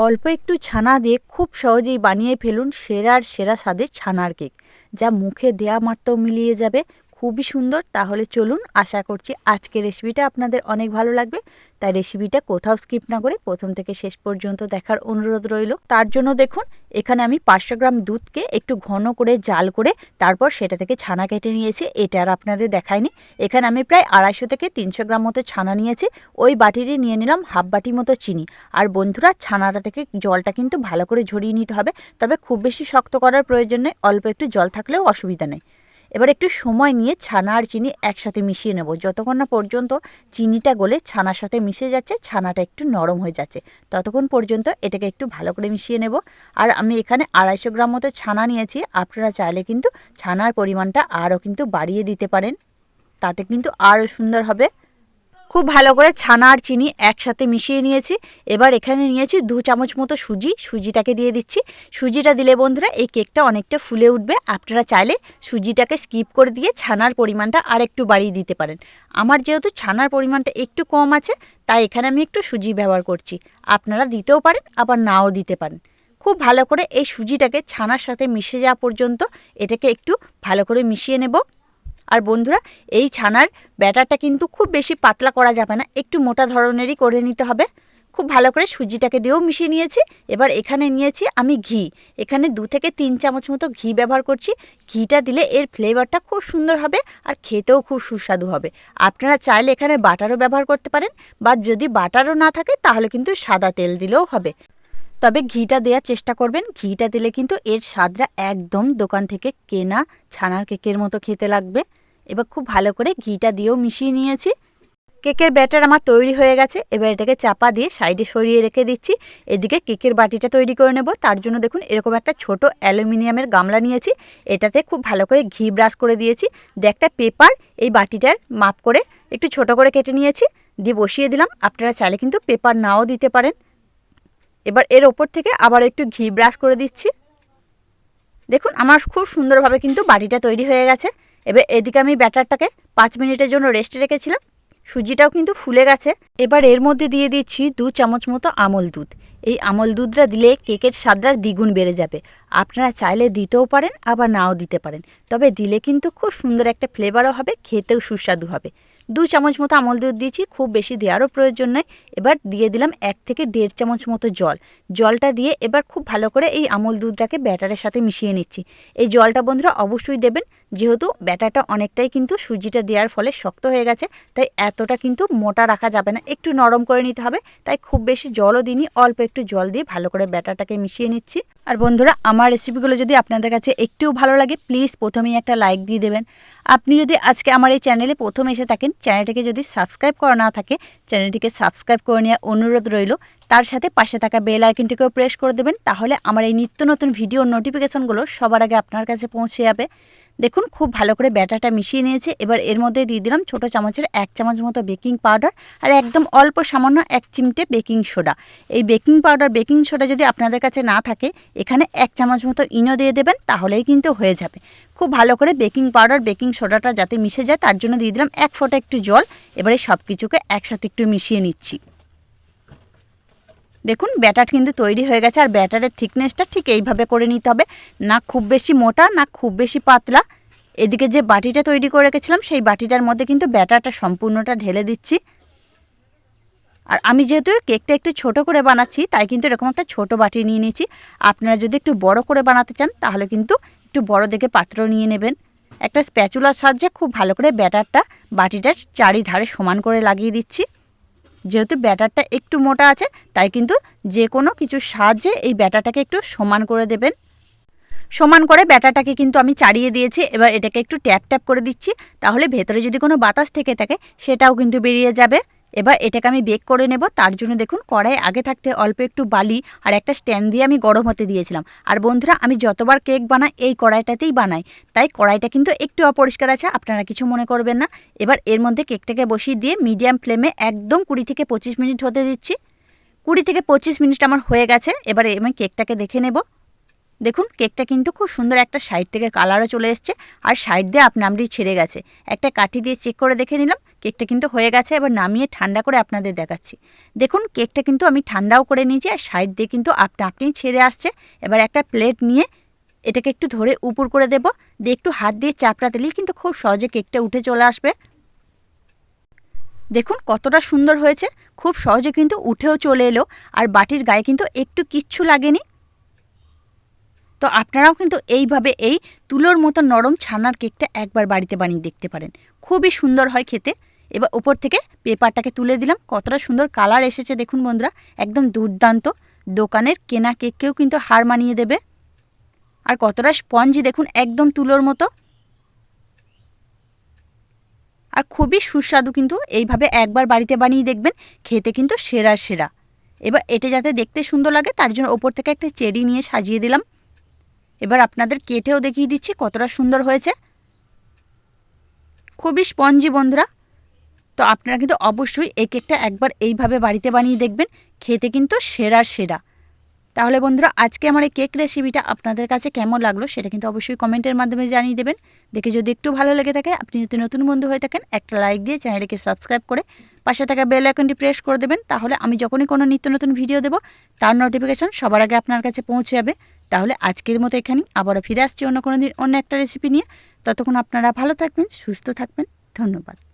অল্প একটু ছানা দিয়ে খুব সহজেই বানিয়ে ফেলুন সেরার সেরা স্বাদের ছানার কেক, যা মুখে দেয়া মাত্র মিলিয়ে যাবে খুবই সুন্দর, তাহলে চলুন আশা করছি আজকের রেসিপিটা আপনাদের অনেক ভালো লাগবে। তাই রেসিপিটা কোথাও স্কিপ না করে প্রথম থেকে শেষ পর্যন্ত দেখার অনুরোধ রইল। তার জন্য দেখুন, এখানে আমি পাঁচশো গ্রাম দুধকে একটু ঘন করে জাল করে তারপর সেটা থেকে ছানা কেটে নিয়েছি। এটা আর আপনাদের দেখায়নি। এখানে আমি প্রায় আড়াইশো থেকে তিনশো গ্রাম মতো ছানা নিয়েছি। ওই বাটিতে নিয়ে নিলাম হাফ বাটি মতো চিনি। আর বন্ধুরা, ছানাটা থেকে জলটা কিন্তু ভালো করে ঝরিয়ে নিতে হবে। তবে খুব বেশি শক্ত করার প্রয়োজন নেই, অল্প একটু জল থাকলেও অসুবিধা নেই। এবার একটু সময় নিয়ে ছানা আর চিনি একসাথে মিশিয়ে নেব। যতক্ষণ না পর্যন্ত চিনিটা গলে ছানার সাথে মিশে যাচ্ছে, ছানাটা একটু নরম হয়ে যাচ্ছে, ততক্ষণ পর্যন্ত এটাকে একটু ভালো করে মিশিয়ে নেব। আর আমি এখানে আড়াইশো গ্রাম মতো ছানা নিয়েছি। আপনারা চাইলে কিন্তু ছানার পরিমাণটা আরও কিন্তু বাড়িয়ে দিতে পারেন। তাতে কিন্তু আরও সুন্দর হবে। খুব ভালো করে ছানা আর চিনি একসাথে মিশিয়ে নিয়েছি। এবার এখানে নিয়েছি দু চামচ মতো সুজি। সুজিটাকে দিয়ে দিচ্ছি। সুজিটা দিলে বন্ধুরা এই কেকটা অনেকটা ফুলে উঠবে। আপনারা চাইলে সুজিটাকে স্কিপ করে দিয়ে ছানার পরিমাণটা আর একটু বাড়িয়ে দিতে পারেন। আমার যেহেতু ছানার পরিমাণটা একটু কম আছে, তাই এখানে আমি একটু সুজি ব্যবহার করছি। আপনারা দিতেও পারেন, আবার নাও দিতে পারেন। খুব ভালো করে এই সুজিটাকে ছানার সাথে মিশে যাওয়া পর্যন্ত এটাকে একটু ভালো করে মিশিয়ে নেব। আর বন্ধুরা, এই ছানার ব্যাটারটা কিন্তু খুব বেশি পাতলা করা যাবে না, একটু মোটা ধরনেরই করে নিতে হবে। খুব ভালো করে সুজিটাকে দিয়েও মিশিয়ে নিয়েছি। এবার এখানে নিয়েছি আমি ঘি। এখানে দু থেকে তিন চামচ মতো ঘি ব্যবহার করছি। ঘিটা দিলে এর ফ্লেভারটা খুব সুন্দর হবে আর খেতেও খুব সুস্বাদু হবে। আপনারা চাইলে এখানে বাটারও ব্যবহার করতে পারেন বা যদি বাটারও না থাকে তাহলে কিন্তু সাদা তেল দিলেও হবে। তবে ঘিটা দেওয়ার চেষ্টা করবেন। ঘিটা দিলে কিন্তু এর স্বাদটা একদম দোকান থেকে কেনা ছানার কেকের মতো খেতে লাগবে। এবার খুব ভালো করে ঘিটা দিয়েও মিশিয়ে নিয়েছি। কেকের ব্যাটার আমার তৈরি হয়ে গেছে। এবার এটাকে চাপা দিয়ে সাইডে সরিয়ে রেখে দিচ্ছি। এদিকে কেকের বাটিটা তৈরি করে নেব। তার জন্য দেখুন, এরকম একটা ছোট অ্যালুমিনিয়ামের গামলা নিয়েছি। এটাতে খুব ভালো করে ঘি ব্রাশ করে দিয়েছি। দিয়ে একটা পেপার এই বাটিটার মাপ করে একটু ছোট করে কেটে নিয়েছি। দিয়ে বসিয়ে দিলাম। আপনারা চাইলে কিন্তু পেপার নাও দিতে পারেন। এবার এর ওপর থেকে আবার একটু ঘি ব্রাশ করে দিচ্ছি। দেখুন, আমার খুব সুন্দরভাবে কিন্তু বাটিটা তৈরি হয়ে গেছে। এবার এদিকে আমি ব্যাটারটাকে পাঁচ মিনিটের জন্য রেস্টে রেখেছিলাম। সুজিটাও কিন্তু ফুলে গেছে। এবার এর মধ্যে দিয়ে দিচ্ছি দু চামচ মতো আমল দুধ। এই আমল দুধটা দিলে কেকের স্বাদটা দ্বিগুণ বেড়ে যাবে। আপনারা চাইলে দিতেও পারেন, আবার নাও দিতে পারেন। তবে দিলে কিন্তু খুব সুন্দর একটা ফ্লেভারও হবে, খেতেও সুস্বাদু হবে। দু চামচ মতো আমল দুধ দিয়েছি, খুব বেশি দেওয়ারও প্রয়োজন নয়। এবার দিয়ে দিলাম এক থেকে দেড় চামচ মতো জল। জলটা দিয়ে এবার খুব ভালো করে এই আমল দুধটাকে ব্যাটারের সাথে মিশিয়ে নিচ্ছি। এই জলটা বন্ধুরা অবশ্যই দেবেন। যেহেতু ব্যাটারটা অনেকটাই কিন্তু সুজিটা দেওয়ার ফলে শক্ত হয়ে গেছে, তাই এতটা কিন্তু মোটা রাখা যাবে না। একটু নরম করে নিতে হবে, তাই খুব বেশি জলও দিইনি, অল্প একটু জল দিয়ে ভালো করে ব্যাটারটাকে মিশিয়ে নিচ্ছি। আর বন্ধুরা, আমার রেসিপিগুলো যদি আপনাদের কাছে একটুও ভালো লাগে, প্লিজ প্রথমেই একটা লাইক দিয়ে দেবেন। আপনি যদি আজকে আমার এই চ্যানেলে প্রথম এসে থাকেন, চ্যানেলটিকে যদি সাবস্ক্রাইব করা না থাকে, চ্যানেলটিকে সাবস্ক্রাইব করে নেওয়ার অনুরোধ রইল। তার সাথে পাশে থাকা বেল আইকনটিকেও প্রেস করে দেবেন, তাহলে আমার এই নিত্য নতুন ভিডিও নোটিফিকেশনগুলো সবার আগে আপনার কাছে পৌঁছে যাবে। দেখুন, খুব ভালো করে ব্যাটারটা মিশিয়ে নিয়েছে। এবার এর মধ্যে দিয়ে দিলাম ছোটো চামচের এক চামচ মতো বেকিং পাউডার আর একদম অল্প সামান্য এক চিমটে বেকিং সোডা। এই বেকিং পাউডার, বেকিং সোডা যদি আপনাদের কাছে না থাকে, এখানে এক চামচ মতো ইনো দিয়ে দেবেন, তাহলেই কিন্তু হয়ে যাবে। খুব ভালো করে বেকিং পাউডার, বেকিং সোডাটা যাতে মিশে যায়, তার জন্য দিয়ে দিলাম এক ফোঁটা একটু জল। এবারে সব কিছুকে একসাথে একটু মিশিয়ে নিচ্ছি। দেখুন, ব্যাটার কিন্তু তৈরি হয়ে গেছে, আর ব্যাটারের থিকনেসটা ঠিক এইভাবে করে নিতে হবে। না খুব বেশি মোটা, না খুব বেশি পাতলা। এদিকে যে বাটিটা তৈরি করে রেখেছিলাম, সেই বাটিটার মধ্যে কিন্তু ব্যাটারটা সম্পূর্ণটা ঢেলে দিচ্ছি। আর আমি যেহেতু কেকটা একটু ছোট করে বানাচ্ছি, তাই কিন্তু এরকম একটা ছোট বাটি নিয়ে নিয়েছি। আপনারা যদি একটু বড় করে বানাতে চান, তাহলে কিন্তু একটু বড় দেখে পাত্র নিয়ে নেবেন। একটা স্প্যাচুলার সাহায্যে খুব ভালো করে ব্যাটারটা বাটিটার চারিধারে সমান করে লাগিয়ে দিচ্ছি। যেহেতু ব্যাটারটা একটু মোটা আছে, তাই কিন্তু যে কোনো কিছুর সাহায্যে এই ব্যাটারটাকে একটু সমান করে দেবেন। সমান করে ব্যাটারটাকে কিন্তু আমি চাড়িয়ে দিয়েছি, এবার এটাকে একটু ট্যাপ ট্যাপ করে দিচ্ছি, তাহলে ভেতরে যদি কোনো বাতাস থেকে থাকে, সেটাও কিন্তু বেরিয়ে যাবে। এবার এটাকে আমি বেক করে নেব। তার জন্য দেখুন কড়াই আগে থাকতে অল্প একটু বালি আর একটা স্ট্যান্ড দিয়ে আমি গরম হতে দিয়েছিলাম। আর বন্ধুরা, আমি যতবার কেক বানাই, এই কড়াইটাতেই বানাই। তাই কড়াইটা কিন্তু একটু অপরিষ্কার আছে, আপনারা কিছু মনে করবেন না। এবার এর মধ্যে কেকটাকে বসিয়ে দিয়ে মিডিয়াম ফ্লেমে একদম কুড়ি থেকে পঁচিশ মিনিট হতে দিচ্ছি। কুড়ি থেকে পঁচিশ মিনিট আমার হয়ে গেছে। এবারে আমি কেকটাকে দেখে নেব। দেখুন, কেকটা কিন্তু খুব সুন্দর একটা সাইড থেকে কালারও চলে এসছে। আর সাইড দিয়ে আপনা আপনি ছেড়ে গেছে। একটা কাঠি দিয়ে চেক করে দেখে নিলাম, কেকটা কিন্তু হয়ে গেছে। এবার নামিয়ে ঠান্ডা করে আপনাদের দেখাচ্ছি। দেখুন, কেকটা কিন্তু আমি ঠান্ডাও করে নিয়েছি আর সাইড দিয়ে কিন্তু আপনা আপনিই ছেড়ে আসছে। এবার একটা প্লেট নিয়ে এটাকে একটু ধরে উপর করে দেব। দিয়ে একটু হাত দিয়ে চাপড়া দিলেই কিন্তু খুব সহজে কেকটা উঠে চলে আসবে। দেখুন, কতটা সুন্দর হয়েছে। খুব সহজে কিন্তু উঠেও চলে এলো। আর বাটির গায়ে কিন্তু একটু কিচ্ছু লাগেনি। তো আপনারাও কিন্তু এইভাবে এই তুলোর মতো নরম ছানার কেকটা একবার বাড়িতে বানিয়ে দেখতে পারেন। খুবই সুন্দর হয় খেতে। এবার ওপর থেকে পেপারটাকে তুলে দিলাম। কতটা সুন্দর কালার এসেছে দেখুন বন্ধুরা, একদম দুর্দান্ত। দোকানের কেনা কেককেও কিন্তু হার মানিয়ে দেবে। আর কতটা স্পঞ্জি দেখুন, একদম তুলোর মতো। আর খুবই সুস্বাদু কিন্তু এইভাবে একবার বাড়িতে বানিয়ে দেখবেন, খেতে কিন্তু সেরা সেরা। এবার এটা যাতে দেখতে সুন্দর লাগে, তার জন্য ওপর থেকে একটা চেরি নিয়ে সাজিয়ে দিলাম। এবার আপনাদের কেটেও দেখিয়ে দিচ্ছি কতটা সুন্দর হয়েছে। খুবই স্পঞ্জি বন্ধুরা। তো আপনারা কিন্তু অবশ্যই এই কেকটা একবার এইভাবে বাড়িতে বানিয়ে দেখবেন, খেতে কিন্তু সেরা সেরা। তাহলে বন্ধুরা, আজকে আমার এই কেক রেসিপিটা আপনাদের কাছে কেমন লাগল সেটা কিন্তু অবশ্যই কমেন্টের মাধ্যমে জানিয়ে দেবেন। দেখে যদি একটু ভালো লেগে থাকে, আপনি যদি নতুন বন্ধু হয়ে থাকেন, একটা লাইক দিয়ে চ্যানেলটিকে সাবস্ক্রাইব করে পাশে থাকা বেল আইকনটি প্রেস করে দেবেন। তাহলে আমি যখনই কোনো নিত্য নতুন ভিডিও দেবো, তার নোটিফিকেশন সবার আগে আপনার কাছে পৌঁছে যাবে। তাহলে আজকের মতো এখানেই। আবারও ফিরে আসছি অন্য কোনো দিন অন্য একটা রেসিপি নিয়ে। ততক্ষণ আপনারা ভালো থাকবেন, সুস্থ থাকবেন। ধন্যবাদ।